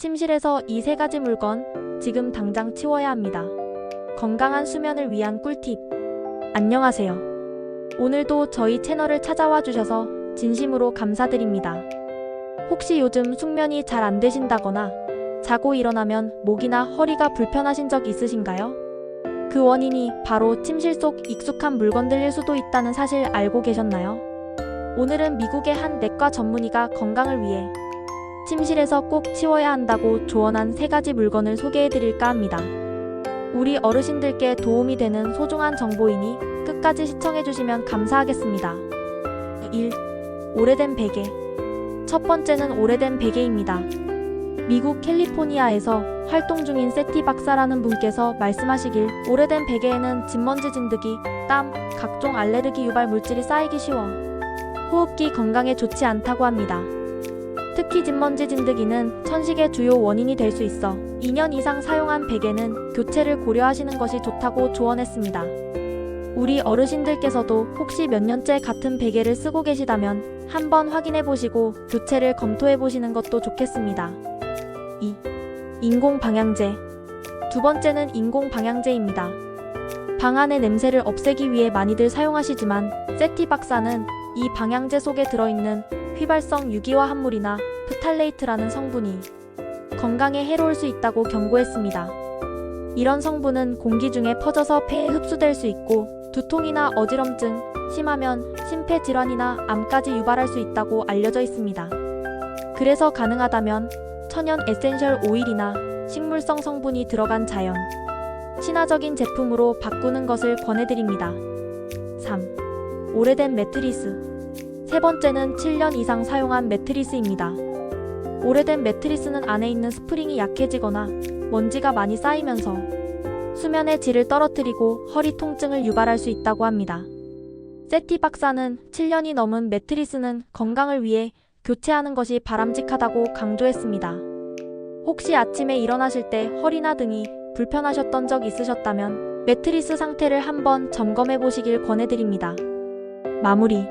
침실에서 이 세 가지 물건 지금 당장 치워야 합니다. 건강한 수면을 위한 꿀팁. 안녕하세요. 오늘도 저희 채널을 찾아와 주셔서 진심으로 감사드립니다. 혹시 요즘 숙면이 잘 안 되신다거나 자고 일어나면 목이나 허리가 불편하신 적 있으신가요? 그 원인이 바로 침실 속 익숙한 물건들일 수도 있다는 사실 알고 계셨나요? 오늘은 미국의 한 내과 전문의가 건강을 위해 침실에서 꼭 치워야 한다고 조언한 세 가지 물건을 소개해 드릴까 합니다. 우리 어르신들께 도움이 되는 소중한 정보이니 끝까지 시청해 주시면 감사하겠습니다. 1. 오래된 베개. 첫 번째는 오래된 베개입니다. 미국 캘리포니아에서 활동 중인 세티 박사라는 분께서 말씀하시길 오래된 베개에는 진먼지 진드기, 땀, 각종 알레르기 유발 물질이 쌓이기 쉬워 호흡기 건강에 좋지 않다고 합니다. 특히 진먼지 진드기는 천식의 주요 원인이 될 수 있어 2년 이상 사용한 베개는 교체를 고려하시는 것이 좋다고 조언했습니다. 우리 어르신들께서도 혹시 몇 년째 같은 베개를 쓰고 계시다면 한번 확인해 보시고 교체를 검토해 보시는 것도 좋겠습니다. 2. 인공 방향제. 두 번째는 인공 방향제입니다. 방 안의 냄새를 없애기 위해 많이들 사용하시지만 세티 박사는 이 방향제 속에 들어있는 휘발성 유기화 합물이나 프탈레이트라는 성분이 건강에 해로울 수 있다고 경고했습니다. 이런 성분은 공기 중에 퍼져서 폐에 흡수될 수 있고 두통이나 어지럼증, 심하면 심폐 질환이나 암까지 유발할 수 있다고 알려져 있습니다. 그래서 가능하다면 천연 에센셜 오일이나 식물성 성분이 들어간 자연, 친화적인 제품으로 바꾸는 것을 권해드립니다. 3. 오래된 매트리스. 세 번째는 7년 이상 사용한 매트리스입니다. 오래된 매트리스는 안에 있는 스프링이 약해지거나 먼지가 많이 쌓이면서 수면의 질을 떨어뜨리고 허리 통증을 유발할 수 있다고 합니다. 세티 박사는 7년이 넘은 매트리스는 건강을 위해 교체하는 것이 바람직하다고 강조했습니다. 혹시 아침에 일어나실 때 허리나 등이 불편하셨던 적 있으셨다면 매트리스 상태를 한번 점검해 보시길 권해드립니다. 마무리.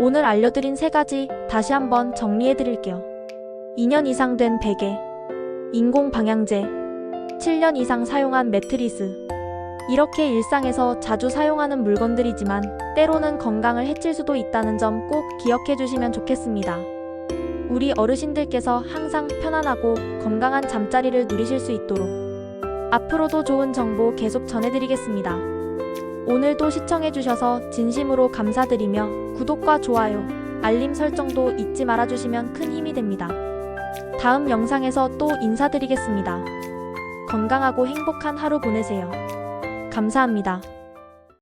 오늘 알려드린 세 가지 다시 한번 정리해 드릴게요. 2년 이상 된 베개, 인공 방향제, 7년 이상 사용한 매트리스. 이렇게 일상에서 자주 사용하는 물건들이지만 때로는 건강을 해칠 수도 있다는 점 꼭 기억해 주시면 좋겠습니다. 우리 어르신들께서 항상 편안하고 건강한 잠자리를 누리실 수 있도록 앞으로도 좋은 정보 계속 전해드리겠습니다. 오늘도 시청해주셔서 진심으로 감사드리며 구독과 좋아요, 알림 설정도 잊지 말아주시면 큰 힘이 됩니다. 다음 영상에서 또 인사드리겠습니다. 건강하고 행복한 하루 보내세요. 감사합니다.